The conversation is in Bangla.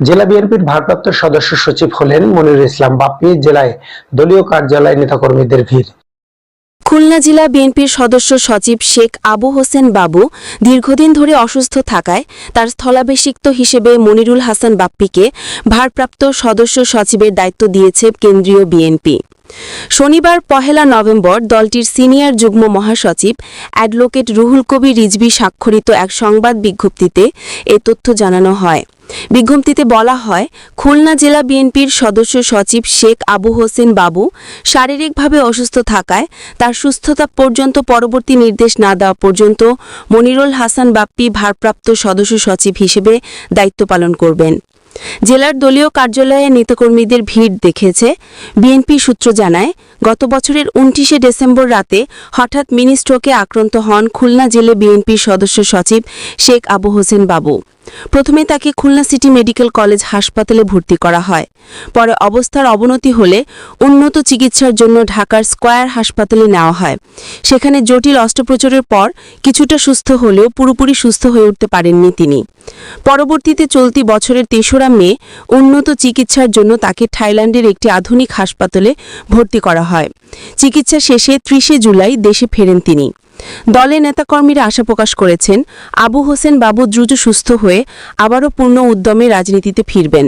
জেলা বিএনপির ভারপ্রাপ্ত সদস্য সচিব হলেন মনিরুল ইসলাম বাপ্পি, জেলায় দলীয় কার্যালয়ে নেতাকর্মীদের ভিড়। খুলনা জেলা বিএনপির সদস্য সচিব শেখ আবু হোসেন বাবু দীর্ঘদিন ধরে অসুস্থ থাকায় তার স্থলাভিষিক্ত হিসেবে মনিরুল হাসান বাপ্পিকে ভারপ্রাপ্ত সদস্য সচিবের দায়িত্ব দিয়েছে কেন্দ্রীয় বিএনপি। শনিবার পহেলা নভেম্বর দলটির সিনিয়র যুগ্ম মহাসচিব অ্যাডভোকেট রুহুল কবির রিজভি স্বাক্ষরিত এক সংবাদ বিজ্ঞপ্তিতে এ তথ্য জানানো হয়। বিজ্ঞপ্তিতে বলা হয়, খুলনা জেলা বিএনপির সদস্য সচিব শেখ আবু হোসেন বাবু শারীরিকভাবে অসুস্থ থাকায় তার সুস্থতা পর্যন্ত পরবর্তী নির্দেশ না দেওয়া পর্যন্ত মনিরুল হাসান বাপ্পি ভারপ্রাপ্ত সদস্য সচিব হিসেবে দায়িত্ব পালন করবেন। জেলার দলীয় কার্যালয়ে নেতাকর্মীদের ভিড় দেখেছে। বিএনপি সূত্র জানায়, গত বছরের উনত্রিশে ডিসেম্বর রাতে হঠাৎ মিনি স্ট্রোকে আক্রান্ত হন খুলনা জেলা বিএনপির সদস্য সচিব শেখ আবু হোসেন বাবু। প্রথমে তাকে খুলনা সিটি মেডিকেল কলেজ হাসপাতালে ভর্তি করা হয়। পরে অবস্থার অবনতি হলে উন্নত চিকিৎসার জন্য ঢাকার স্কয়ার হাসপাতালে নেওয়া হয়। সেখানে জটিল অস্ত্রোপচারের পর কিছুটা সুস্থ হলেও পুরোপুরি সুস্থ হয়ে উঠতে পারেননি তিনি। পরবর্তীতে চলতি বছরের তেসরা মে উন্নত চিকিৎসার জন্য তাকে থাইল্যান্ডের একটি আধুনিক হাসপাতালে ভর্তি করা হয়। চিকিৎসা শেষে ত্রিশে জুলাই দেশে ফেরেন তিনি। দলের নেতাকর্মীরা আশা প্রকাশ করেছেন, আবু হোসেন বাবু দ্রুত সুস্থ হয়ে আবারও পূর্ণ উদ্যমে রাজনীতিতে ফিরবেন।